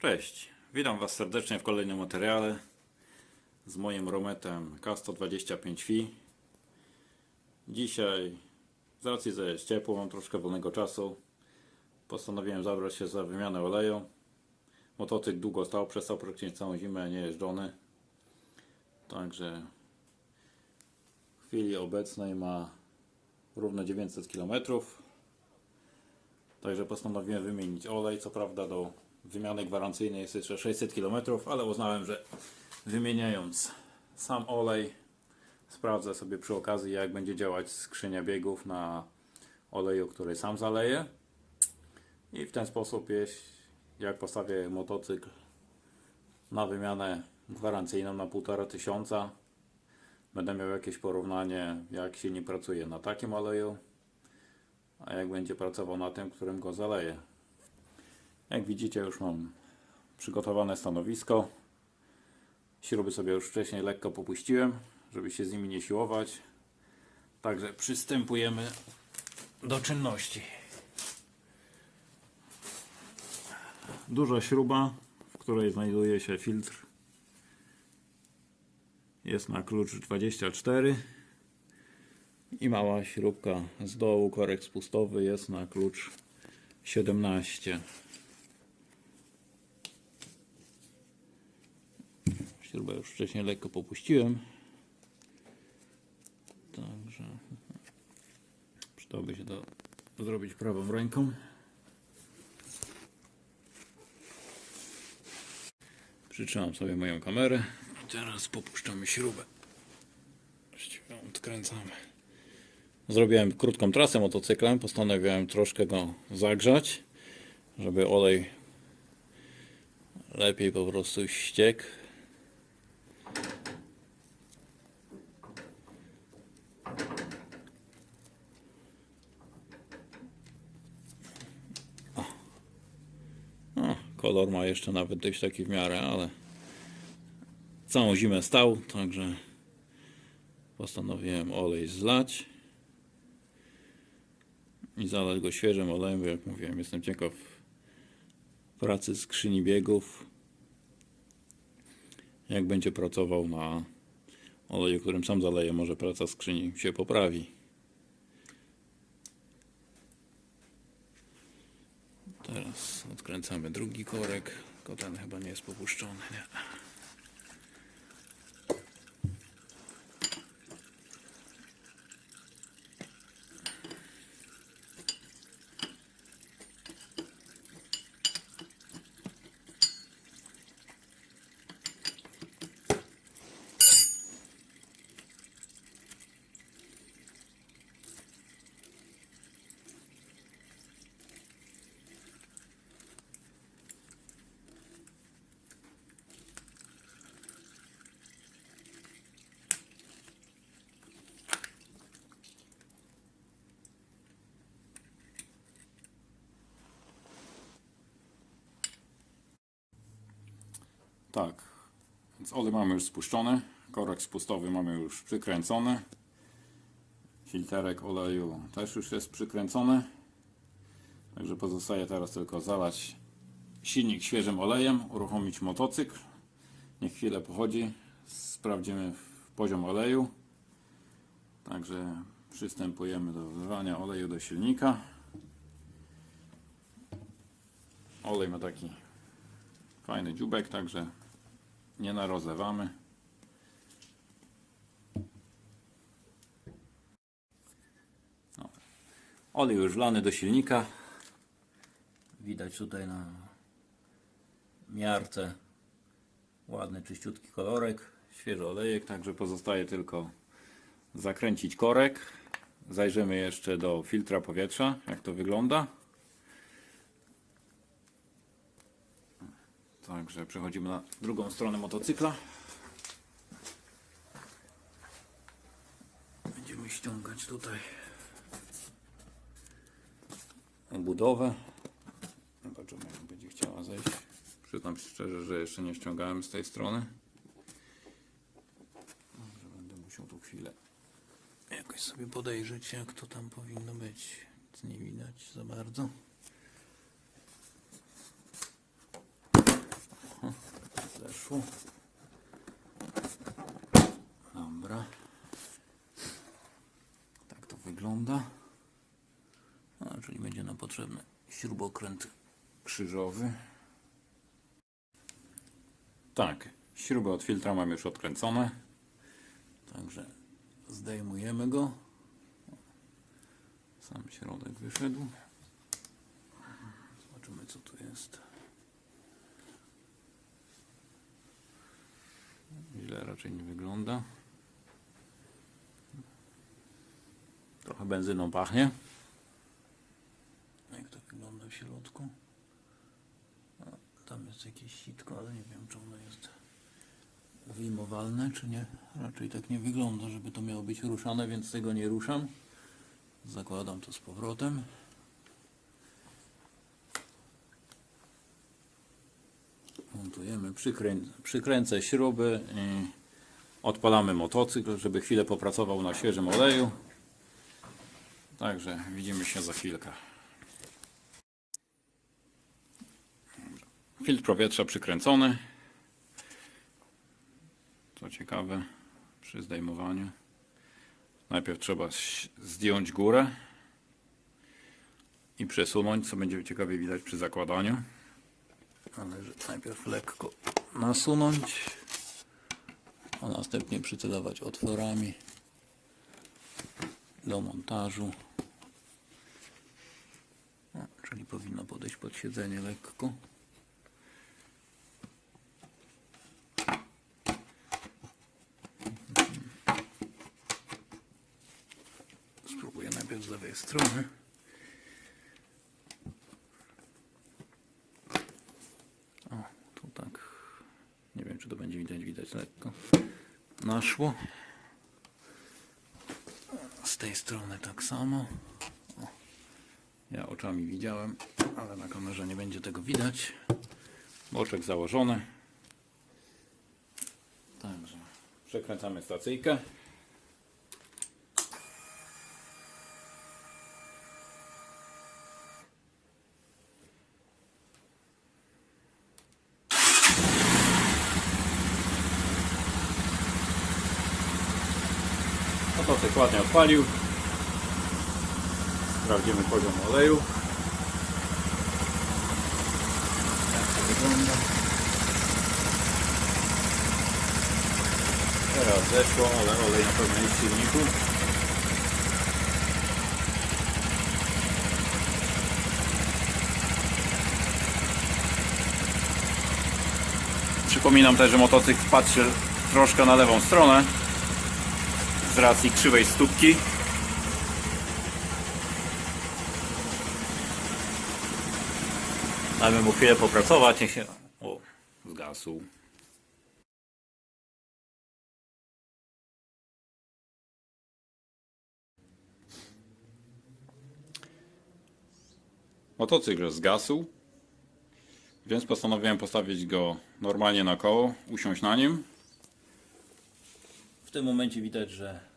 Cześć, witam Was serdecznie w kolejnym materiale z moim Rometem K125Fi. Dzisiaj, z racji, że jest ciepło, mam troszkę wolnego czasu, postanowiłem zabrać się za wymianę oleju. Motocykl długo stał, przestał praktycznie całą zimę nie jeżdżony. Także w chwili obecnej ma równo 900 km. Także postanowiłem wymienić olej. Co prawda do wymiany gwarancyjnej jest jeszcze 600 km, ale uznałem, że wymieniając sam olej, sprawdzę sobie przy okazji jak będzie działać skrzynia biegów na oleju, który sam zaleję. I w ten sposób, jak postawię motocykl na wymianę gwarancyjną na 1500 tysiąca, będę miał jakieś porównanie jak silnik pracuje na takim oleju, a jak będzie pracował na tym, którym go zaleję. Jak widzicie już mam przygotowane stanowisko. Śruby sobie już wcześniej lekko popuściłem, żeby się z nimi nie siłować. Także przystępujemy do czynności. Duża śruba, w której znajduje się filtr jest na klucz 24 i mała śrubka z dołu, korek spustowy jest na klucz 17. Śrubę już wcześniej lekko popuściłem. Także przydałoby się to zrobić prawą ręką. Przytrzymam sobie moją kamerę. Teraz popuszczamy śrubę. Właściwie odkręcamy. Zrobiłem krótką trasę motocyklem. Postanowiłem troszkę go zagrzać, żeby olej lepiej po prostu ściekł. O, kolor ma jeszcze nawet dość taki w miarę, ale całą zimę stał, także postanowiłem olej zlać i zalać go świeżym olejem, jak mówiłem, jestem ciekaw pracy skrzyni biegów, jak będzie pracował na oleju, którym sam zaleję, może praca skrzyni się poprawi. Teraz odkręcamy drugi korek, tylko ten chyba nie jest popuszczony, nie? Tak, więc olej mamy już spuszczony, korek spustowy mamy już przykręcony, filterek oleju też już jest przykręcony, także pozostaje teraz tylko zalać silnik świeżym olejem, uruchomić motocykl, niech chwilę pochodzi, sprawdzimy poziom oleju, także przystępujemy do wlewania oleju do silnika. Olej ma taki fajny dziubek, także nie narozlewamy. No. Olej już wlany do silnika. Widać tutaj na miarce ładny, czyściutki kolorek, świeży olejek, także pozostaje tylko zakręcić korek. Zajrzymy jeszcze do filtra powietrza, jak to wygląda. Także przechodzimy na drugą stronę motocykla. Będziemy ściągać tutaj obudowę. Zobaczymy jak będzie chciała zejść. Przyznam się szczerze, że jeszcze nie ściągałem z tej strony. Dobrze, będę musiał tu chwilę jakoś sobie podejrzeć jak to tam powinno być. Nic nie widać za bardzo. Zaszło. Dobra. Tak to wygląda. A, czyli będzie nam potrzebny śrubokręt krzyżowy. Tak, śruby od filtra mam już odkręcone. Także zdejmujemy go. Sam środek wyszedł. Zobaczymy co tu jest. Źle raczej nie wygląda. Trochę benzyną pachnie. Jak to wygląda w środku? A, tam jest jakieś sitko, ale nie wiem czy ono jest wyjmowalne czy nie. Raczej tak nie wygląda, żeby to miało być ruszane, więc tego nie ruszam. Zakładam to z powrotem. Montujemy, przykrę... przykręcę śruby odpalamy motocykl, żeby chwilę popracował na świeżym oleju. Także widzimy się za chwilkę. Filtr powietrza przykręcony. Co ciekawe, przy zdejmowaniu najpierw trzeba zdjąć górę i przesunąć, co będzie ciekawie widać przy zakładaniu. Należy najpierw lekko nasunąć, a następnie przycelować otworami do montażu. O, czyli powinno podejść pod siedzenie lekko. Spróbuję najpierw z lewej strony. O, tu tak. Nie wiem, czy to będzie widać, widać lekko. Naszło. Z tej strony tak samo. O, ja oczami widziałem, ale na kamerze nie będzie tego widać. Boczek założony. Także przekręcamy stacyjkę. Motocykl ładnie odpalił. Sprawdzimy poziom oleju. To wygląda. Teraz zeszło, ale olej na pewno jest w silniku. Przypominam też, że motocykl patrzy troszkę na lewą stronę z racji krzywej stópki. Dajmy mu chwilę popracować, niech się... O, zgasł. Motocykl zgasł, więc postanowiłem postawić go normalnie na koło, usiąść na nim. W tym momencie widać, że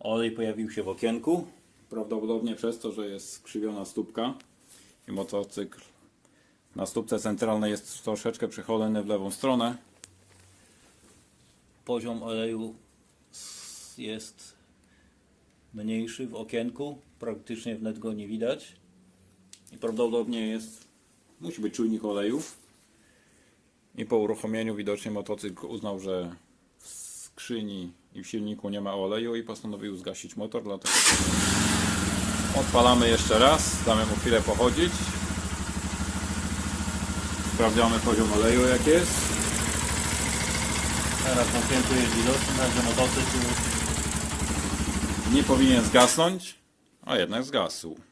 olej pojawił się w okienku. Prawdopodobnie przez to, że jest skrzywiona stópka i motocykl na stópce centralnej jest troszeczkę przechylony w lewą stronę. Poziom oleju jest mniejszy w okienku, praktycznie wnet go nie widać. I prawdopodobnie jest, musi być czujnik oleju. I po uruchomieniu widocznie motocykl uznał, że skrzyni i w silniku nie ma oleju i postanowił zgasić motor, dlatego odpalamy jeszcze raz, damy mu chwilę pochodzić. Sprawdzamy poziom oleju jak jest. Teraz na piętru jest widoczny, także motocykl nie powinien zgasnąć, a jednak zgasł.